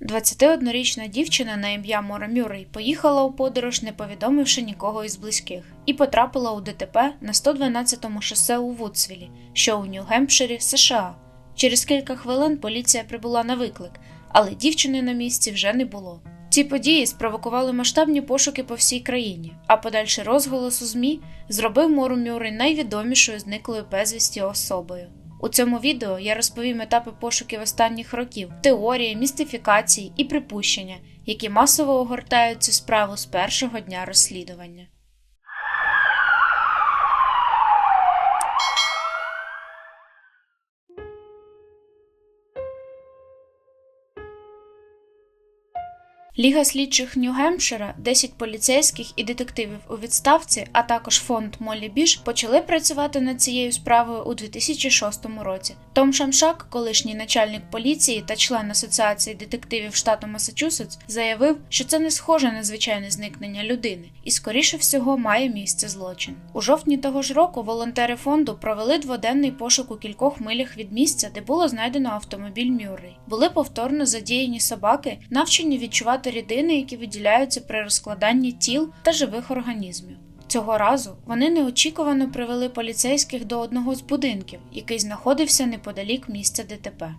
21-річна дівчина на ім'я Мора Мюррей поїхала у подорож, не повідомивши нікого із близьких, і потрапила у ДТП на 112-му шосе у Вудсвілі, що у Нью-Гемпширі, США. Через кілька хвилин поліція прибула на виклик, але дівчини на місці вже не було. Ці події спровокували масштабні пошуки по всій країні, а подальший розголос у ЗМІ зробив Мору Мюррей найвідомішою зниклою безвісті особою. У цьому відео я розповім етапи пошуків останніх років, теорії, містифікації і припущення, які масово огортають цю справу з першого дня розслідування. Ліга слідчих Нью-Гемпшира, 10 поліцейських і детективів у відставці, а також фонд Моллі Біш почали працювати над цією справою у 2006 році. Том Шамшак, колишній начальник поліції та член Асоціації детективів штату Масачусетс, заявив, що це не схоже на звичайне зникнення людини, і скоріше всього має місце злочин. У жовтні того ж року волонтери фонду провели дводенний пошук у кількох милях від місця, де було знайдено автомобіль Мюррей. Були повторно задіяні собаки, навчені відчувати рідини, які виділяються при розкладанні тіл та живих організмів. Цього разу вони неочікувано привели поліцейських до одного з будинків, який знаходився неподалік місця ДТП.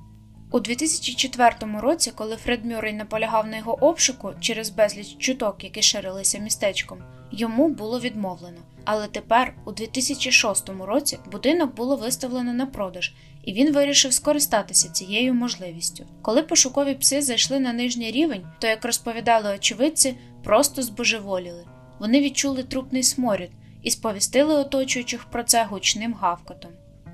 У 2004 році, коли Фред Мюррей наполягав на його обшуку через безліч чуток, які ширилися містечком, йому було відмовлено. Але тепер, у 2006 році, будинок було виставлено на продаж, і він вирішив скористатися цією можливістю. Коли пошукові пси зайшли на нижній рівень, то, як розповідали очевидці, просто збожеволіли. Вони відчули трупний сморід і сповістили оточуючих про це гучним гавкотом.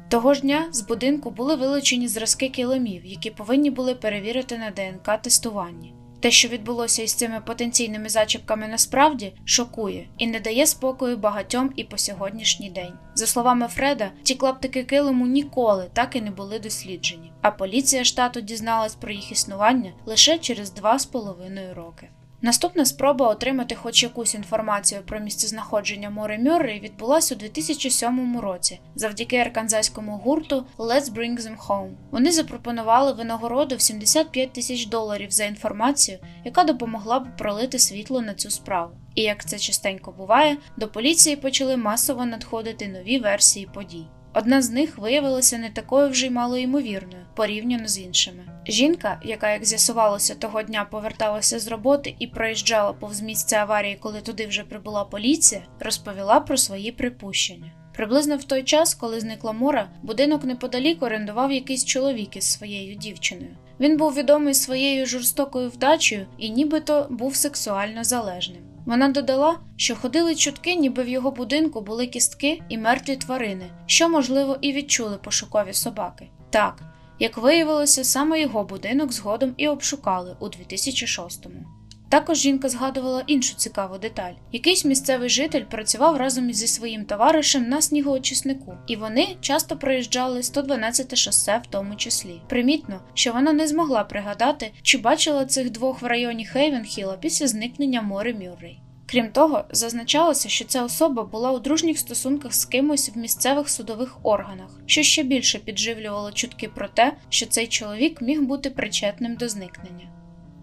Того ж дня з будинку були вилучені зразки килимів, які повинні були перевірити на ДНК тестуванні. Те, що відбулося із цими потенційними зачіпками, насправді шокує і не дає спокою багатьом і по сьогоднішній день. За словами Фреда, ті клаптики килиму ніколи так і не були досліджені, а поліція штату дізналась про їх існування лише через два з половиною роки. Наступна спроба отримати хоч якусь інформацію про місцезнаходження Мори Мюррей відбулася у 2007 році завдяки арканзаському гурту Let's Bring Them Home. Вони запропонували винагороду в 75 тисяч доларів за інформацію, яка допомогла б пролити світло на цю справу. І як це частенько буває, до поліції почали масово надходити нові версії подій. Одна з них виявилася не такою вже й малоймовірною порівняно з іншими. Жінка, яка, як з'ясувалося, того дня поверталася з роботи і проїжджала повз місце аварії, коли туди вже прибула поліція, розповіла про свої припущення. Приблизно в той час, коли зникла Мора, будинок неподалік орендував якийсь чоловік із своєю дівчиною. Він був відомий своєю жорстокою вдачею і нібито був сексуально залежним. Вона додала, що ходили чутки, ніби в його будинку були кістки і мертві тварини, що, можливо, і відчули пошукові собаки. Так, як виявилося, саме його будинок згодом і обшукали у 2006-му. Також жінка згадувала іншу цікаву деталь: якийсь місцевий житель працював разом зі своїм товаришем на снігоочиснику, і вони часто проїжджали 112 шосе в тому числі. Примітно, що вона не змогла пригадати, чи бачила цих двох в районі Хейвенхіла після зникнення Мори Мюррей. Крім того, зазначалося, що ця особа була у дружніх стосунках з кимось в місцевих судових органах, що ще більше підживлювало чутки про те, що цей чоловік міг бути причетним до зникнення.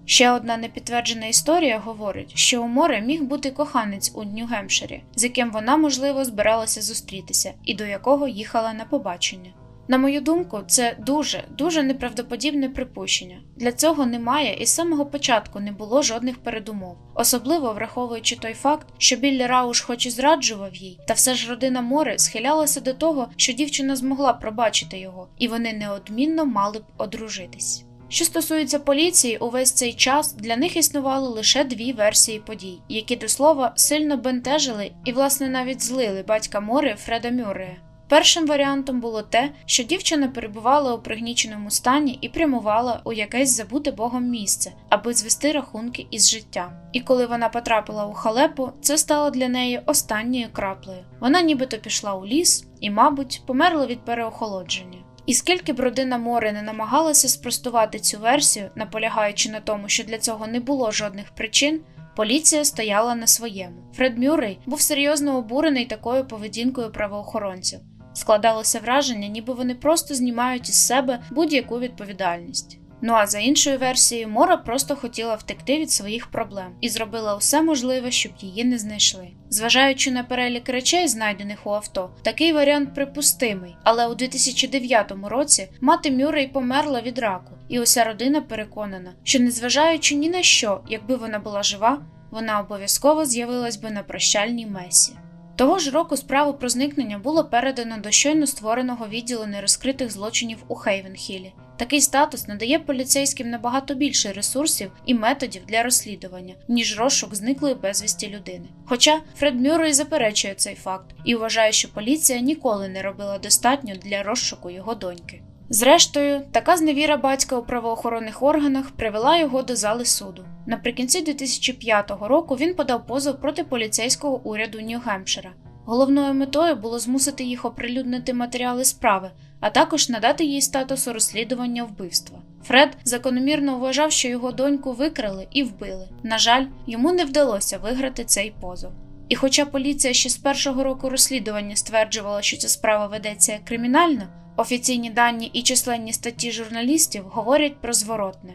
Ще одна непідтверджена історія говорить, що у море міг бути коханець у Нью-Гемпширі, з яким вона, можливо, збиралася зустрітися і до якого їхала на побачення. На мою думку, це дуже дуже неправдоподібне припущення. Для цього немає і з самого початку не було жодних передумов, особливо враховуючи той факт, що Біллі Рауш, хоч і зраджував їй, та все ж родина Мори схилялася до того, що дівчина змогла пробачити його, і вони неодмінно мали б одружитись. Що стосується поліції, увесь цей час для них існувало лише дві версії подій, які до слова сильно бентежили і, власне, навіть злили батька Мори Фреда Мюррея. Першим варіантом було те, що дівчина перебувала у пригніченому стані і прямувала у якесь забуте Богом місце, аби звести рахунки із життям. І коли вона потрапила у халепу, це стало для неї останньою краплею. Вона нібито пішла у ліс і, мабуть, померла від переохолодження. І скільки б родина Мори не намагалася спростувати цю версію, наполягаючи на тому, що для цього не було жодних причин, поліція стояла на своєму. Фред Мюррей був серйозно обурений такою поведінкою правоохоронців. Складалося враження, ніби вони просто знімають із себе будь-яку відповідальність. Ну а за іншою версією, Мора просто хотіла втекти від своїх проблем і зробила усе можливе, щоб її не знайшли. Зважаючи на перелік речей, знайдених у авто, такий варіант припустимий. Але у 2009 році мати Мюррей померла від раку, і уся родина переконана, що незважаючи ні на що, якби вона була жива, вона обов'язково з'явилась би на прощальній месі. Того ж року справу про зникнення було передано до щойно створеного відділу нерозкритих злочинів у Хейвенхілі. Такий статус надає поліцейським набагато більше ресурсів і методів для розслідування, ніж розшук зниклої безвісті людини. Хоча Фред Мюррей заперечує цей факт і вважає, що поліція ніколи не робила достатньо для розшуку його доньки. Зрештою, така зневіра батька у правоохоронних органах привела його до зали суду. Наприкінці 2005 року він подав позов проти поліцейського уряду Нью-Гемпшира. Головною метою було змусити їх оприлюднити матеріали справи, а також надати їй статусу розслідування вбивства. Фред закономірно вважав, що його доньку викрали і вбили. На жаль, йому не вдалося виграти цей позов. І хоча поліція ще з першого року розслідування стверджувала, що ця справа ведеться кримінальна, офіційні дані і численні статті журналістів говорять про зворотне.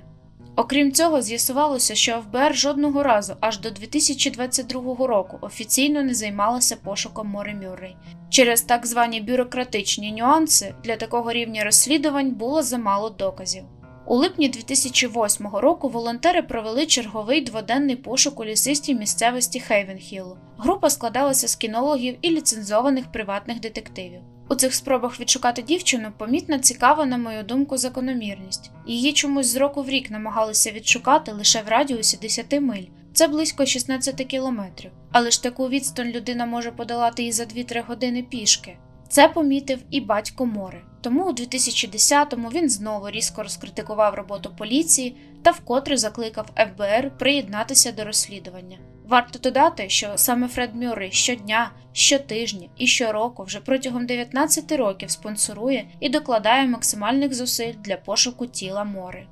Окрім цього, з'ясувалося, що ФБР жодного разу аж до 2022 року офіційно не займалося пошуком Мори Мюррей. Через так звані бюрократичні нюанси для такого рівня розслідувань було замало доказів. У липні 2008 року волонтери провели черговий дводенний пошук у лісистій місцевості Хейвенхіллу. Група складалася з кінологів і ліцензованих приватних детективів. У цих спробах відшукати дівчину помітна цікава, на мою думку, закономірність. Її чомусь з року в рік намагалися відшукати лише в радіусі 10 миль, це близько 16 кілометрів. Але ж таку відстань людина може подолати і за 2-3 години пішки. Це помітив і батько Мори. Тому у 2010-му він знову різко розкритикував роботу поліції та вкотре закликав ФБР приєднатися до розслідування. Варто додати, що саме Фред Мюррей щодня, щотижня і щороку вже протягом 19 років спонсорує і докладає максимальних зусиль для пошуку тіла Мори.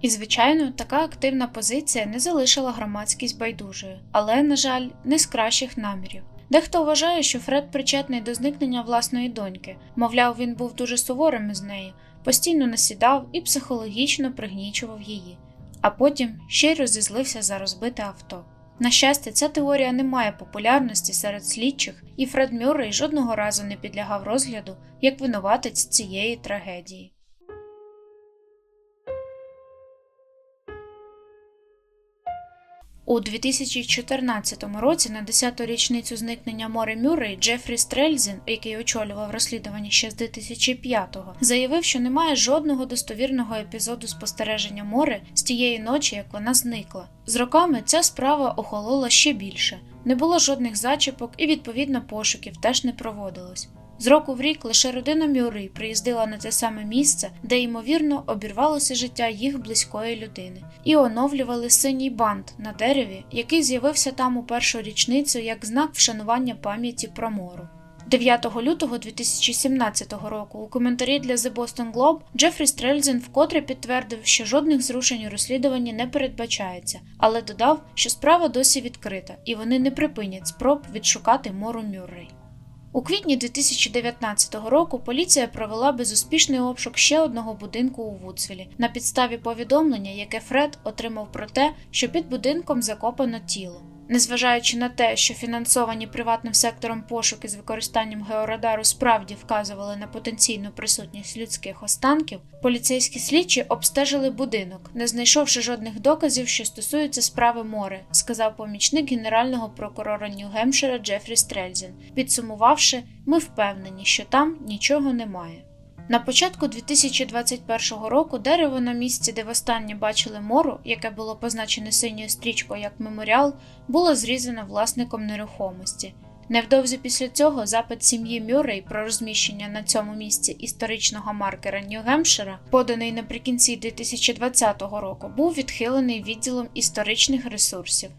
І, звичайно, така активна позиція не залишила громадськість байдужою, але, на жаль, не з кращих намірів. Дехто вважає, що Фред причетний до зникнення власної доньки, мовляв, він був дуже суворим із нею, постійно насідав і психологічно пригнічував її, а потім ще й розізлився за розбите авто. На щастя, ця теорія не має популярності серед слідчих, і Фред Мюррей жодного разу не підлягав розгляду як винуватець цієї трагедії. У 2014 році на 10-ту річницю зникнення Мори Мюррей Джефрі Стрельзін, який очолював розслідування ще з 2005-го, заявив, що немає жодного достовірного епізоду спостереження Мори з тієї ночі, як вона зникла. З роками ця справа охолола ще більше. Не було жодних зачіпок і відповідно пошуків теж не проводилось. З року в рік лише родина Мюррей приїздила на те саме місце, де ймовірно обірвалося життя їх близької людини, і оновлювали синій бант на дереві, який з'явився там у першу річницю як знак вшанування пам'яті про мору. 9 лютого 2017 року у коментарі для The Boston Globe Джефрі Стрельзен вкотре підтвердив, що жодних зрушень у розслідуванні не передбачається, але додав, що справа досі відкрита і вони не припинять спроб відшукати мору Мюррей. У квітні 2019 року поліція провела безуспішний обшук ще одного будинку у Вудсвілі на підставі повідомлення, яке Фред отримав про те, що під будинком закопано тіло. Незважаючи на те, що фінансовані приватним сектором пошуки з використанням георадару справді вказували на потенційну присутність людських останків, поліцейські слідчі обстежили будинок, не знайшовши жодних доказів, що стосуються справи море, сказав помічник генерального прокурора Нью-Гемпшира Джефрі Стрельзен, підсумувавши, ми впевнені, що там нічого немає. На початку 2021 року дерево на місці, де востаннє бачили мору, яке було позначене синьою стрічкою як меморіал, було зрізано власником нерухомості. Невдовзі після цього запит сім'ї Мюррей про розміщення на цьому місці історичного маркера Нью-Гемпшира, поданий наприкінці 2020 року, був відхилений відділом історичних ресурсів.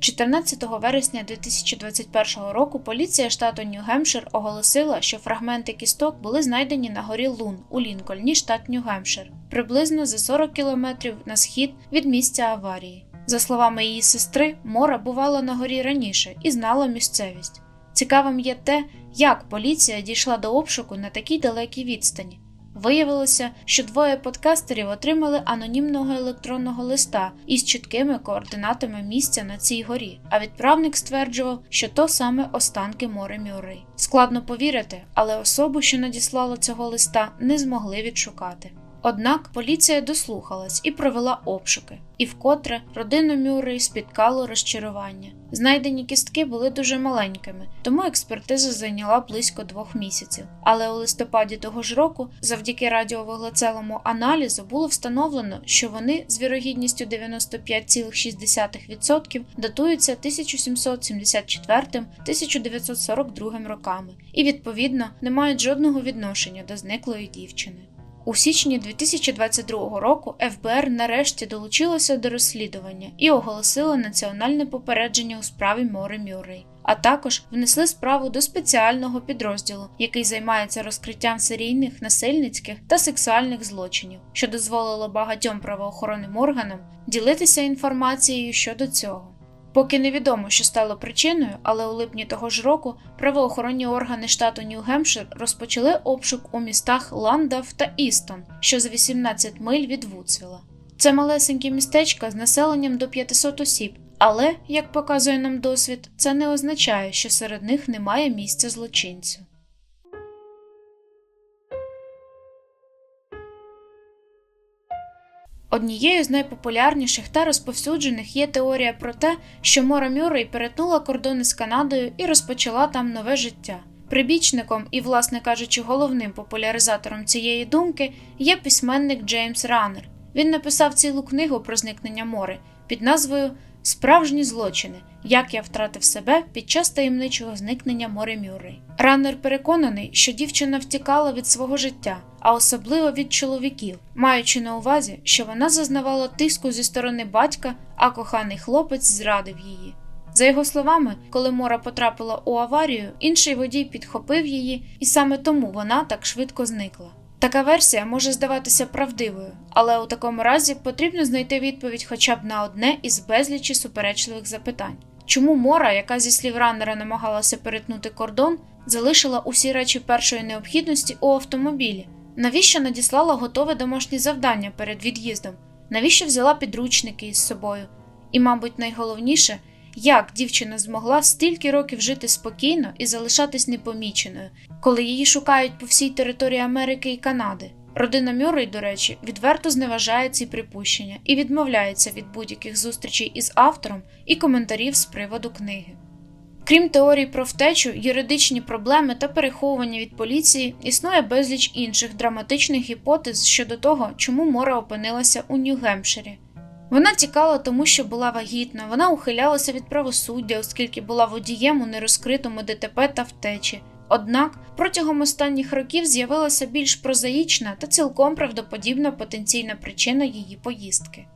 14 вересня 2021 року поліція штату Нью-Гемпшир оголосила, що фрагменти кісток були знайдені на горі Лун у Лінкольні, штат Нью-Гемпшир, приблизно за 40 кілометрів на схід від місця аварії. За словами її сестри, Мора бувала на горі раніше і знала місцевість. Цікавим є те, як поліція дійшла до обшуку на такій далекій відстані. Виявилося, що двоє подкастерів отримали анонімного електронного листа із чіткими координатами місця на цій горі, а відправник стверджував, що то саме останки море Мюри. Складно повірити, але особу, що надіслала цього листа, не змогли відшукати. Однак поліція дослухалась і провела обшуки, і вкотре родину Мюррей спіткало розчарування. Знайдені кістки були дуже маленькими, тому експертиза зайняла близько двох місяців. Але у листопаді того ж року, завдяки радіовуглецевому аналізу, було встановлено, що вони з вірогідністю 95,6% датуються 1774-1942 роками і, відповідно, не мають жодного відношення до зниклої дівчини. У січні 2022 року ФБР нарешті долучилося до розслідування і оголосило національне попередження у справі Мори Мюррей, а також внесли справу до спеціального підрозділу, який займається розкриттям серійних насильницьких та сексуальних злочинів, що дозволило багатьом правоохоронним органам ділитися інформацією щодо цього. Поки невідомо, що стало причиною, але у липні того ж року правоохоронні органи штату Нью-Гемпшир розпочали обшук у містах Ландав та Істон, що за 18 миль від Вудсвіла. Це малесеньке містечко з населенням до 500 осіб, але, як показує нам досвід, це не означає, що серед них немає місця злочинцю. Однією з найпопулярніших та розповсюджених є теорія про те, що Мора Мюррей перетнула кордони з Канадою і розпочала там нове життя. Прибічником і, власне кажучи, головним популяризатором цієї думки є письменник Джеймс Раннер. Він написав цілу книгу про зникнення Мори під назвою Справжні злочини. Як я втратив себе під час таємничого зникнення Мори Мюррей. Раннер переконаний, що дівчина втікала від свого життя, а особливо від чоловіків, маючи на увазі, що вона зазнавала тиску зі сторони батька, а коханий хлопець зрадив її. За його словами, коли Мора потрапила у аварію, інший водій підхопив її, і саме тому вона так швидко зникла. Така версія може здаватися правдивою, але у такому разі потрібно знайти відповідь хоча б на одне із безлічі суперечливих запитань. Чому Мора, яка зі слів раннера намагалася перетнути кордон, залишила усі речі першої необхідності у автомобілі? Навіщо надіслала готове домашнє завдання перед від'їздом? Навіщо взяла підручники із собою? І, мабуть, найголовніше, як дівчина змогла стільки років жити спокійно і залишатись непоміченою, коли її шукають по всій території Америки і Канади. Родина Мюррей, до речі, відверто зневажає ці припущення і відмовляється від будь-яких зустрічей із автором і коментарів з приводу книги. Крім теорій про втечу, юридичні проблеми та переховування від поліції, існує безліч інших драматичних гіпотез щодо того, чому Мора опинилася у Нью-Гемпширі. Вона тікала тому, що була вагітна, вона ухилялася від правосуддя, оскільки була водієм у нерозкритому ДТП та втечі. Однак протягом останніх років з'явилася більш прозаїчна та цілком правдоподібна потенційна причина її поїздки.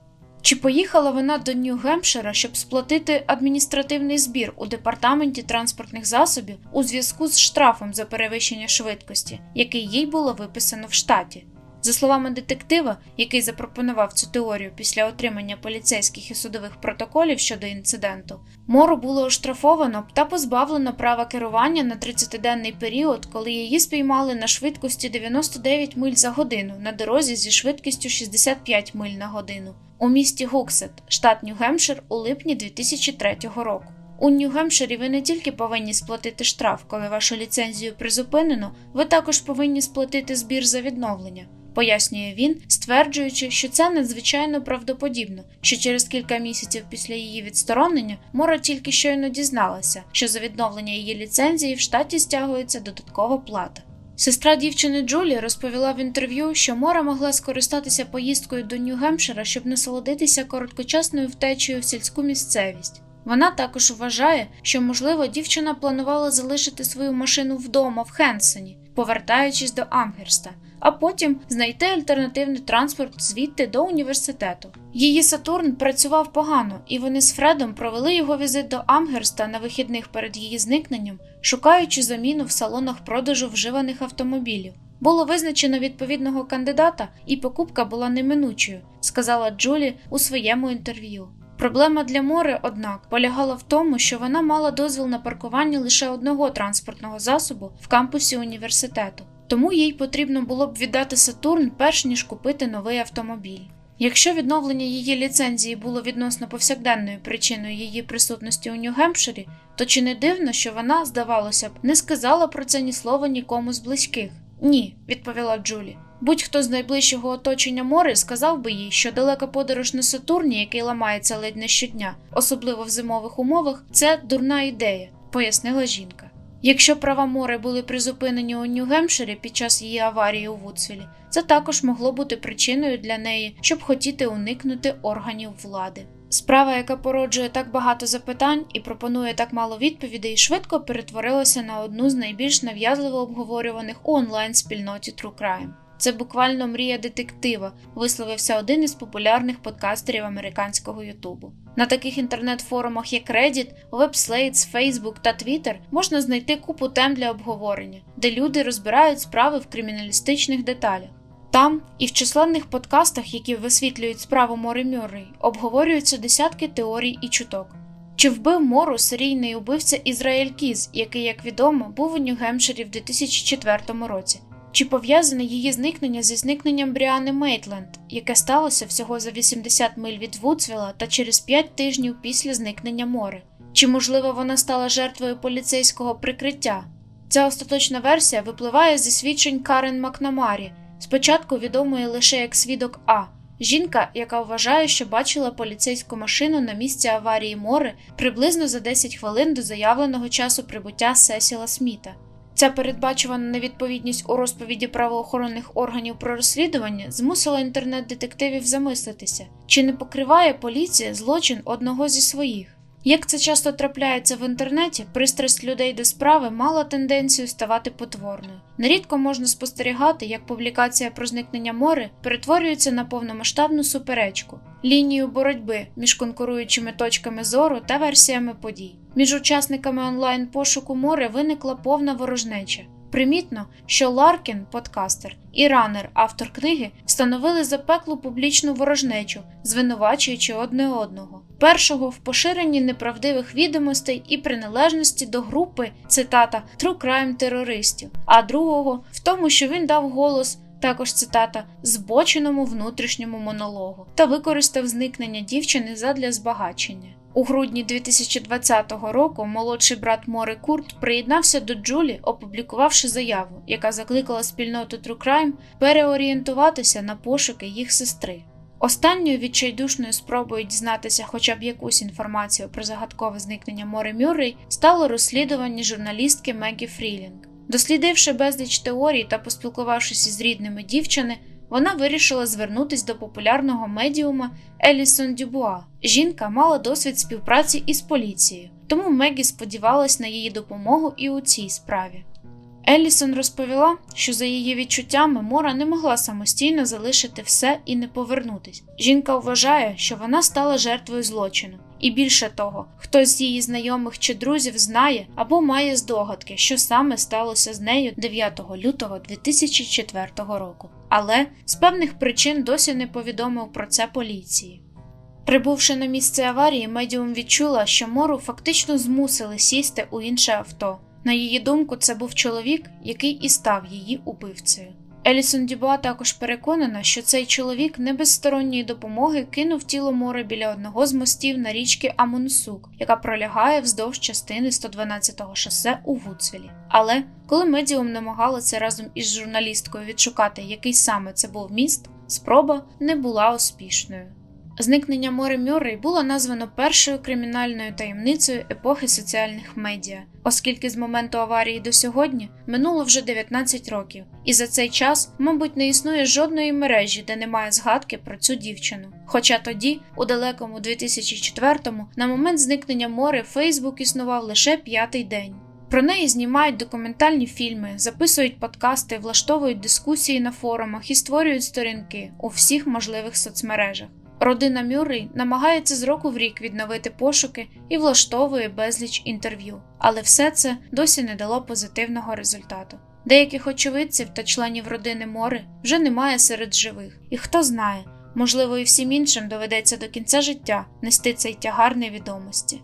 Чи поїхала вона до Нью-Гемпшира, щоб сплатити адміністративний збір у департаменті транспортних засобів у зв'язку з штрафом за перевищення швидкості, який їй було виписано в штаті? За словами детектива, який запропонував цю теорію після отримання поліцейських і судових протоколів щодо інциденту, Мору було оштрафовано та позбавлено права керування на 30-денний період, коли її спіймали на швидкості 99 миль за годину на дорозі зі швидкістю 65 миль на годину у місті Гуксет, штат Нью-Гемпшир у липні 2003 року. У Нью-Гемпширі ви не тільки повинні сплатити штраф, коли вашу ліцензію призупинено, ви також повинні сплатити збір за відновлення пояснює він, стверджуючи, що це надзвичайно правдоподібно, що через кілька місяців після її відсторонення Мора тільки щойно дізналася, що за відновлення її ліцензії в штаті стягується додаткова плата. Сестра дівчини Джулі розповіла в інтерв'ю, що Мора могла скористатися поїздкою до Нью-Гемпшира, щоб насолодитися короткочасною втечею в сільську місцевість. Вона також вважає, що, можливо, дівчина планувала залишити свою машину вдома в Хенсені, повертаючись до Амгерста, а потім знайти альтернативний транспорт звідти до університету. Її Сатурн працював погано, і вони з Фредом провели його візит до Амгерста на вихідних перед її зникненням, шукаючи заміну в салонах продажу вживаних автомобілів. Було визначено відповідного кандидата, і покупка була неминучою, сказала Джулі у своєму інтерв'ю. Проблема для Мори, однак, полягала в тому, що вона мала дозвіл на паркування лише одного транспортного засобу в кампусі університету. Тому їй потрібно було б віддати Сатурн перш ніж купити новий автомобіль. Якщо відновлення її ліцензії було відносно повсякденною причиною її присутності у Нью-Гемпширі, то чи не дивно, що вона, здавалося б, не сказала про це ні слова нікому з близьких? Ні, відповіла Джулі. Будь-хто з найближчого оточення Мори сказав би їй, що далека подорож на Сатурні, який ламається ледь не щодня, особливо в зимових умовах, це дурна ідея, пояснила жінка. Якщо права море були призупинені у Нью-Гемпширі під час її аварії у Вудсвілі, це також могло бути причиною для неї, щоб хотіти уникнути органів влади. Справа, яка породжує так багато запитань і пропонує так мало відповідей, швидко перетворилася на одну з найбільш нав'язливо обговорюваних у онлайн-спільноті True Crime. Це буквально мрія детектива, висловився один із популярних подкастерів американського Ютубу. На таких інтернет-форумах, як Reddit, WebSlates, Facebook та Twitter, можна знайти купу тем для обговорення, де люди розбирають справи в криміналістичних деталях. Там і в численних подкастах, які висвітлюють справу Мори Мюррей, обговорюються десятки теорій і чуток. Чи вбив Мору серійний убивця Ізраїль Кіз, який, як відомо, був у Нью-Гемпширі в 2004 році? Чи пов'язане її зникнення зі зникненням Бріани Мейтленд, яке сталося всього за 80 миль від Вудсвіла та через 5 тижнів після зникнення Мори? Чи, можливо, вона стала жертвою поліцейського прикриття? Ця остаточна версія випливає зі свідчень Карен Макнамарі, спочатку відомої лише як свідок А, жінка, яка вважає, що бачила поліцейську машину на місці аварії Мори приблизно за 10 хвилин до заявленого часу прибуття Сесіла Сміта. Ця передбачувана невідповідність у розповіді правоохоронних органів про розслідування змусила інтернет-детективів замислитися, чи не покриває поліція злочин одного зі своїх. Як це часто трапляється в інтернеті, пристрасть людей до справи мала тенденцію ставати потворною. Нерідко можна спостерігати, як публікація про зникнення мори перетворюється на повномасштабну суперечку, лінію боротьби між конкуруючими точками зору та версіями подій. Між учасниками онлайн пошуку море виникла повна ворожнеча. Примітно, що Ларкін, подкастер, і ранер, автор книги, встановили запеклу публічну ворожнечу, звинувачуючи одне одного. Першого в поширенні неправдивих відомостей і приналежності до групи цитата True Crime терористів, а другого в тому, що він дав голос. Також цитата збоченому внутрішньому монологу та використав зникнення дівчини задля збагачення. У грудні 2020 року молодший брат Мори Курт приєднався до Джулі, опублікувавши заяву, яка закликала спільноту True Crime переорієнтуватися на пошуки їх сестри. Останньою відчайдушною спробою дізнатися хоча б якусь інформацію про загадкове зникнення Мори Мюррей стало розслідування журналістки Мегі Фрілінг. Дослідивши безліч теорій та поспілкувавшись із рідними дівчини, вона вирішила звернутися до популярного медіума Елісон Дюбуа. Жінка мала досвід співпраці із поліцією, тому Мегі сподівалась на її допомогу і у цій справі. Елісон розповіла, що за її відчуттями Мора не могла самостійно залишити все і не повернутись. Жінка вважає, що вона стала жертвою злочину, і більше того, хтось з її знайомих чи друзів знає або має здогадки, що саме сталося з нею 9 лютого 2004 року, але з певних причин досі не повідомив про це поліції. Прибувши на місце аварії, медіум відчула, що Мору фактично змусили сісти у інше авто. На її думку, це був чоловік, який і став її убивцею. Елісон Дюбуа також переконана, що цей чоловік не без сторонньої допомоги кинув тіло море біля одного з мостів на річки Амунсук, яка пролягає вздовж частини 112-го шосе у Вудсвілі. Але коли медіум намагалася разом із журналісткою відшукати, який саме це був міст, спроба не була успішною. Зникнення Мори Мюррей було названо першою кримінальною таємницею епохи соціальних медіа, оскільки з моменту аварії до сьогодні минуло вже 19 років, і за цей час, мабуть, не існує жодної мережі, де немає згадки про цю дівчину. Хоча тоді, у далекому 2004-му, на момент зникнення Мори Фейсбук існував лише п'ятий день. Про неї знімають документальні фільми, записують подкасти, влаштовують дискусії на форумах і створюють сторінки у всіх можливих соцмережах. Родина Мюррей намагається з року в рік відновити пошуки і влаштовує безліч інтерв'ю, але все це досі не дало позитивного результату. Деяких очевидців та членів родини Мори вже немає серед живих, і хто знає, можливо, і всім іншим доведеться до кінця життя нести цей тягар невідомості.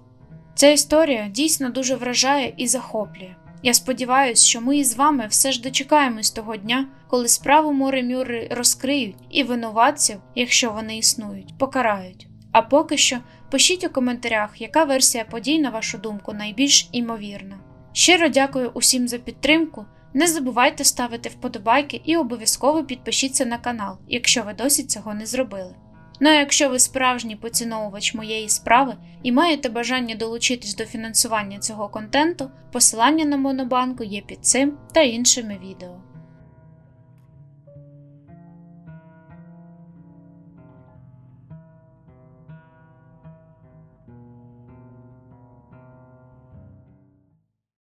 Ця історія дійсно дуже вражає і захоплює. Я сподіваюся, що ми із вами все ж дочекаємось того дня, коли справу Мори Мюррей розкриють і винуватців, якщо вони існують, покарають. А поки що пишіть у коментарях, яка версія подій, на вашу думку, найбільш імовірна. Щиро дякую усім за підтримку. Не забувайте ставити вподобайки і обов'язково підпишіться на канал, якщо ви досі цього не зробили. Ну а якщо ви справжній поціновувач моєї справи і маєте бажання долучитись до фінансування цього контенту, посилання на Монобанку є під цим та іншими відео.